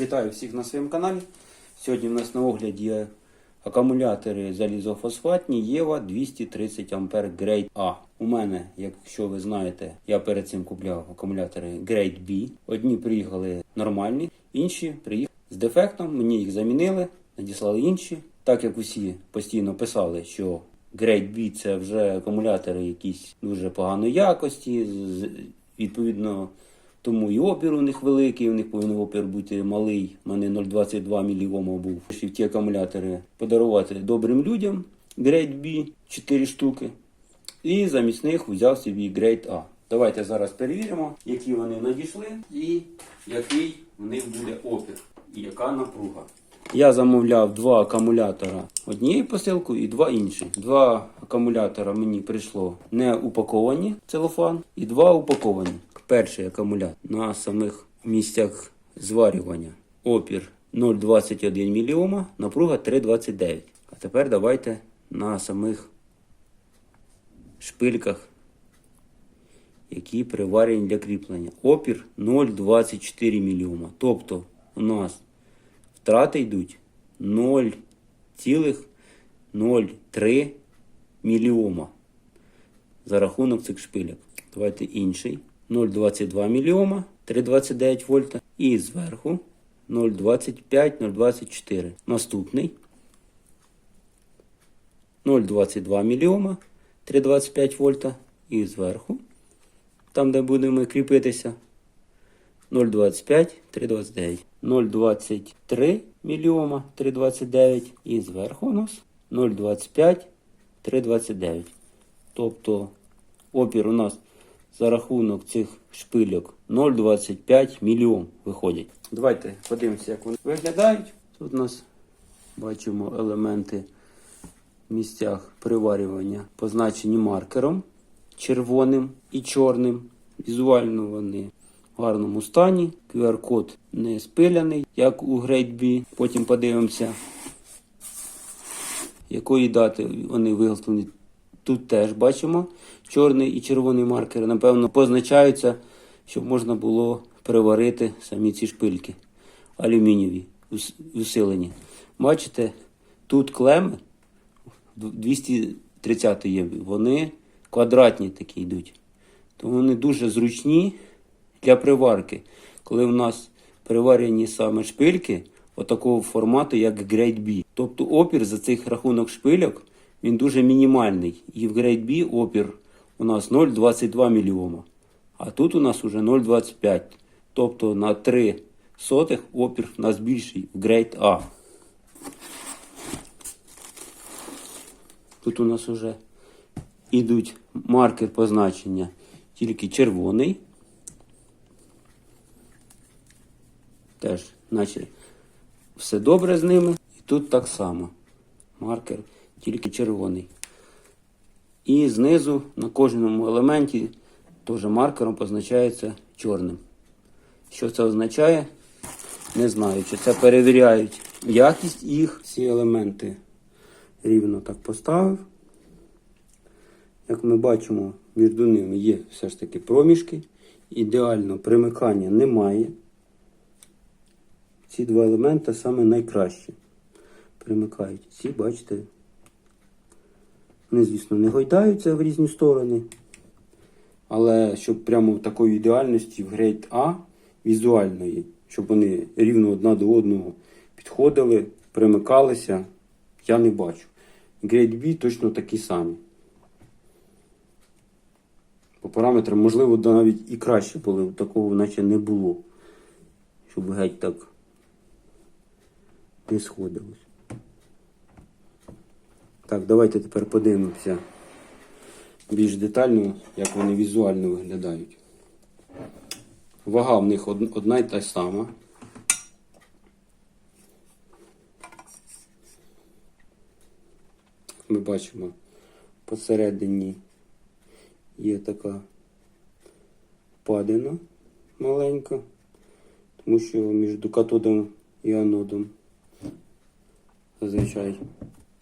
Вітаю всіх на своєму каналі. Сьогодні в нас на огляді акумулятори залізофосфатні Єва 230 А Grade A. У мене, якщо ви знаєте, я перед цим купляв акумулятори Grade B. Одні приїхали нормальні, інші приїхали з дефектом. Мені їх замінили, надіслали інші. Так як усі постійно писали, що Grade B це вже акумулятори якісь дуже поганої якості, відповідно. Тому і опір у них великий, у них повинен опір бути малий. У мене 0,22 міліома був. Щоб ті акумулятори подарувати добрим людям. Grade B 4 штуки. І замість них взяв собі Grade A. Давайте зараз перевіримо, які вони надійшли і який в них буде опір і яка напруга. Я замовляв два акумулятора однією посилкою і два інші. Два акумулятора мені прийшло не упаковані целофан, і два упаковані. Перший акумулятор на самих місцях зварювання. Опір 0,21 міліома, напруга 3,29. А тепер давайте на самих шпильках, які приварені для кріплення. Опір 0,24 міліома. Тобто у нас втрати йдуть 0,03 міліома за рахунок цих шпиляк. Давайте інший. 0,22 міліома, 3,29 вольта. І зверху 0,25, 0,24. Наступний 0,22 міліома, 3,25 вольта. І зверху, там де будемо кріпитися, 0,25, 3,29. 0,23 міліома, 3,29. І зверху у нас 0,25, 3,29. Тобто опір у нас за рахунок цих шпильок 0,25 мільйон виходять. Давайте подивимося, як вони виглядають. Тут у нас бачимо елементи в місцях приварювання, позначені маркером червоним і чорним. Візуально вони в гарному стані. QR-код не спиляний, як у Grade. Потім подивимося, якої дати вони виготовлені. Тут теж бачимо чорний і червоний маркери. Напевно, позначаються, щоб можна було приварити самі ці шпильки алюмінієві, усилені. Бачите, тут клеми 230 є, вони квадратні такі йдуть. То вони дуже зручні для приварки. Коли в нас приварені саме шпильки отакого формату, як Grade B. Тобто опір за цих рахунок шпильок він дуже мінімальний. І в B опір у нас 0,22 мільйома. А тут у нас уже 0,25. Тобто на 3 сотих опір у нас більший в Grade A. Тут у нас вже ідуть маркер позначення тільки червоний. Теж, наче все добре з ними. І тут так само. Маркер тільки червоний. І знизу на кожному елементі теж маркером позначається чорним. Що це означає? Не знаю, чи це перевіряють якість їх. Ці елементи рівно так поставив. Як ми бачимо, між ними є все ж таки проміжки. Ідеально примикання немає. Ці два елементи саме найкращі примикають. Ці, бачите, вони, звісно, не гойдаються в різні сторони. Але щоб прямо в такої ідеальності в Grade А візуальної, щоб вони рівно одна до одного підходили, примикалися, я не бачу. Grade B точно такі самі. По параметрам, можливо, навіть і краще були, такого наче не було. Щоб геть так не сходилось. Так, давайте тепер подивимося більш детально, як вони візуально виглядають. Вага в них одна й та сама. Ми бачимо посередині є така впадина маленька, тому що між катодом і анодом зазвичай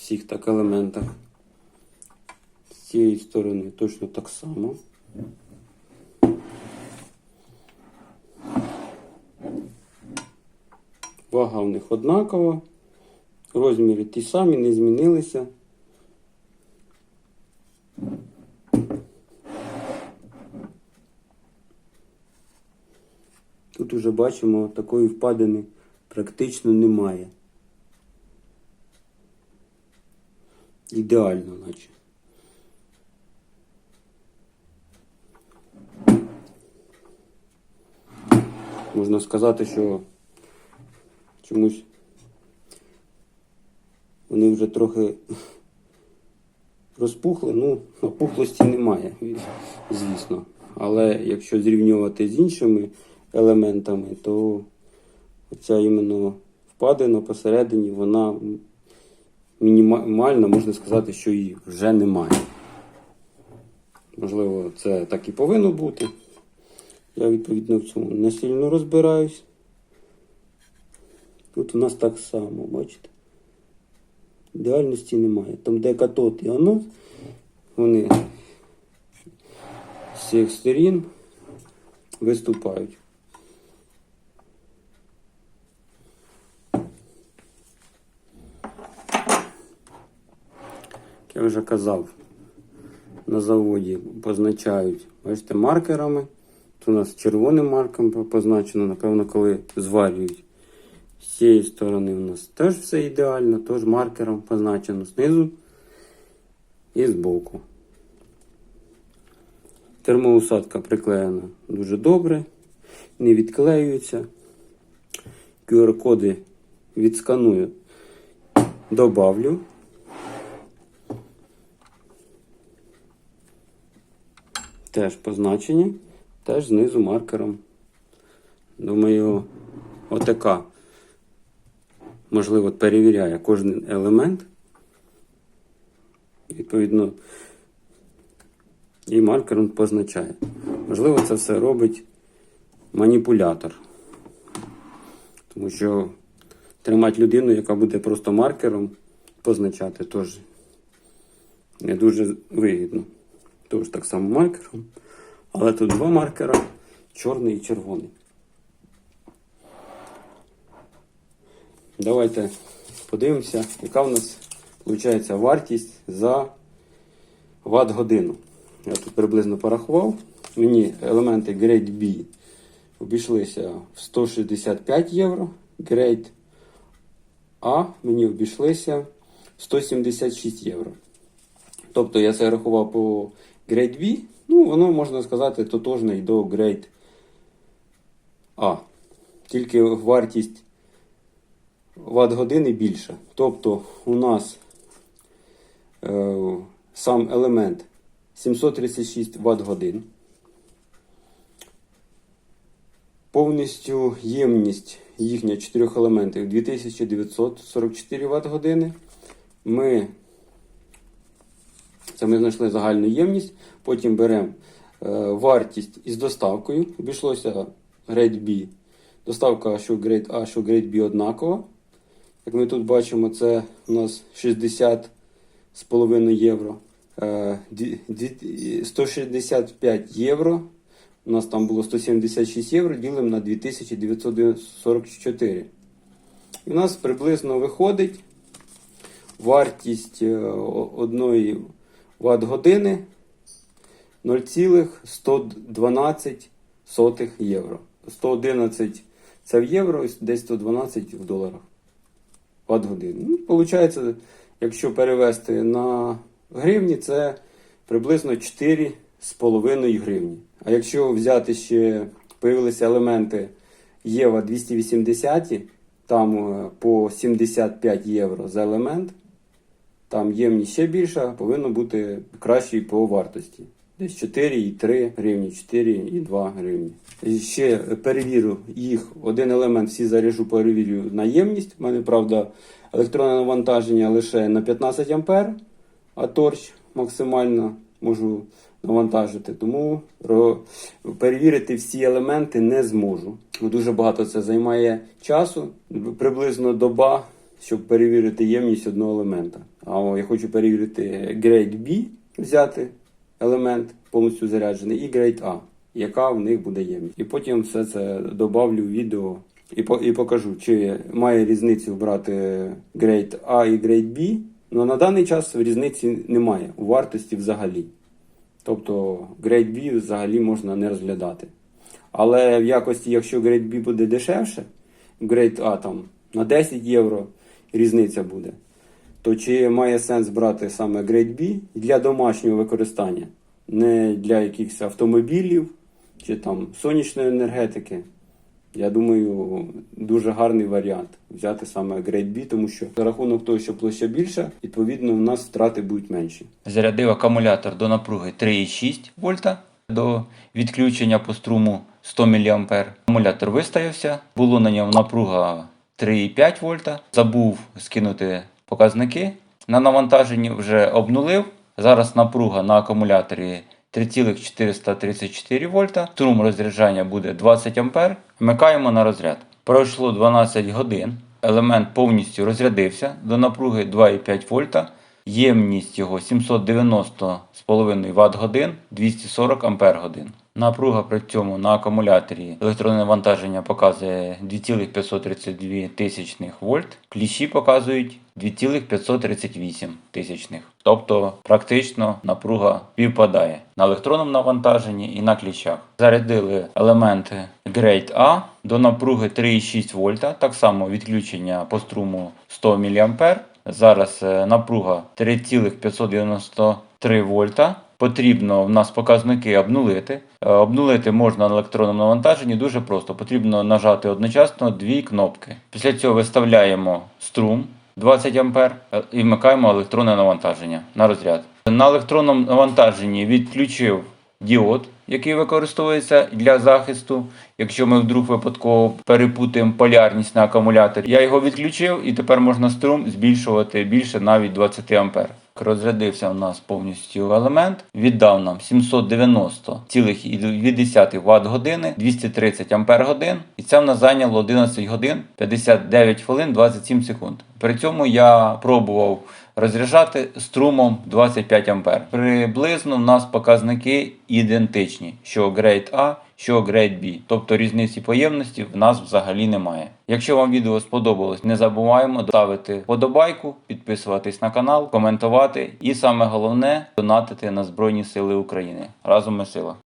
всіх так елементах. З цієї сторони точно так само. Вага в них однакова. Розміри ті самі, не змінилися. Тут уже бачимо, такої впадини практично немає. Ідеально, наче. Можна сказати, що чомусь вони вже трохи розпухли, ну, опухлості немає, звісно. Але якщо зрівнювати з іншими елементами, то оця іменно впадина посередині, вона мінімальна, можна сказати, що її вже немає. Можливо, це так і повинно бути. Я відповідно в цьому не сильно розбираюсь. Тут у нас так само, бачите? Ідеальності немає. Там де катод і анод, вони з всіх сторін виступають. Як я вже казав, на заводі позначають, бачите, маркерами. Тут у нас червоним марком позначено, напевно, коли зварюють. З цієї сторони у нас теж все ідеально, теж маркером позначено знизу і збоку. Термоусадка приклеєна дуже добре, не відклеюється. QR-коди відсканую, добавлю. Теж позначені, теж знизу маркером. Думаю, ОТК, можливо, перевіряє кожен елемент. Відповідно, і маркером позначає. Можливо, це все робить маніпулятор. Тому що тримати людину, яка буде просто маркером позначати, теж не дуже вигідно. Тож так само маркером. Але тут два маркера чорний і червоний. Давайте подивимося, яка в нас виходить вартість за ватт годину. Я тут приблизно порахував. Мені елементи Grade B обійшлися в 165 євро. Grade A мені обійшлися в 176 євро. Тобто я це рахував по Grade B, ну воно можна сказати тотожне і до Grade A. Тільки вартість ватт години більша. Тобто у нас е, сам елемент 736 Вт годин. Повністю ємність їхня чотирьох елементів 2944 Вт години. Ми це ми знайшли загальну ємність. Потім беремо е, вартість із доставкою. Обійшлося Grade B. Доставка, що Grade A, що Grade B однакова. Як ми тут бачимо, це у нас 60 з половиною євро. Е, дві- дві- 165 євро. У нас там було 176 євро, ділимо на 2944. І у нас приблизно виходить вартість е, одної ватт години 0,112 євро. 111 це в євро, і десь 112 в доларах. Ватт години. Ну, Получається, якщо перевести на гривні, це приблизно 4,5 гривні. А якщо взяти ще, появилися елементи Єва 280, там е, по 75 євро за елемент, там ємність ще більша, повинно бути краще по вартості. Десь 4,3 гривні, 4,2 гривні. Ще перевірю їх. Один елемент всі заряжу, перевірю на ємність. У мене, правда, електронне навантаження лише на 15 ампер, а торч максимально можу навантажити. Тому перевірити всі елементи не зможу. Дуже багато це займає часу, приблизно доба, щоб перевірити ємність одного елемента. А я хочу перевірити Grade B, взяти елемент повністю заряджений, і Grade A, яка в них буде ємність. І потім все це добавлю в відео, і, по, і покажу, чи має різницю брати Grade A і Grade B. Ну на даний час різниці немає у вартості взагалі. Тобто Grade B взагалі можна не розглядати. Але в якості, якщо Grade B буде дешевше, Grade A там на 10 євро різниця буде, то чи має сенс брати саме Grade B для домашнього використання, не для якихось автомобілів чи там сонячної енергетики? Я думаю, дуже гарний варіант взяти саме Grade B, тому що за рахунок того, що площа більша, відповідно, у нас втрати будуть менші. Зарядив акумулятор до напруги 3,6 вольта до відключення по струму 100 мА. Акумулятор виставився, було на ньому напруга 3,5 вольта. Забув скинути показники. На навантаженні вже обнулив. Зараз напруга на акумуляторі 3,434 вольта. Струм розряджання буде 20 А. Вмикаємо на розряд. Пройшло 12 годин. Елемент повністю розрядився до напруги 2,5 вольта. Ємність його 790,5 Вт годин, 240 Ампер годин. Напруга при цьому на акумуляторі електронне навантаження показує 2,532 тисячних вольт, кліщі показують 2,538 тисячних. Тобто практично напруга співпадає на електронному навантаженні і на кліщах. Зарядили елементи Grade A до напруги 3,6 вольта, так само відключення по струму 100 мА. Зараз е, напруга 3,593 вольта. Потрібно в нас показники обнулити. Е, Обнулити можна на електронному навантаженні дуже просто. Потрібно нажати одночасно дві кнопки. Після цього виставляємо струм 20 А е, і вмикаємо електронне навантаження на розряд. На електронному навантаженні відключив діод, який використовується для захисту. Якщо ми вдруг випадково перепутаємо полярність на акумуляторі, я його відключив і тепер можна струм збільшувати більше навіть 20 А. Розрядився у нас повністю елемент, віддав нам 790,2 Вт години, 230 Ампер годин, і це в нас зайняло 11 годин 59 хвилин 27 секунд. При цьому я пробував розряджати струмом 25 А. Приблизно в нас показники ідентичні, що Grade A, що B. Тобто різниці по ємності в нас взагалі немає. Якщо вам відео сподобалось, не забуваємо ставити подобайку, підписуватись на канал, коментувати і саме головне донатити на Збройні Сили України. Разом ми сила.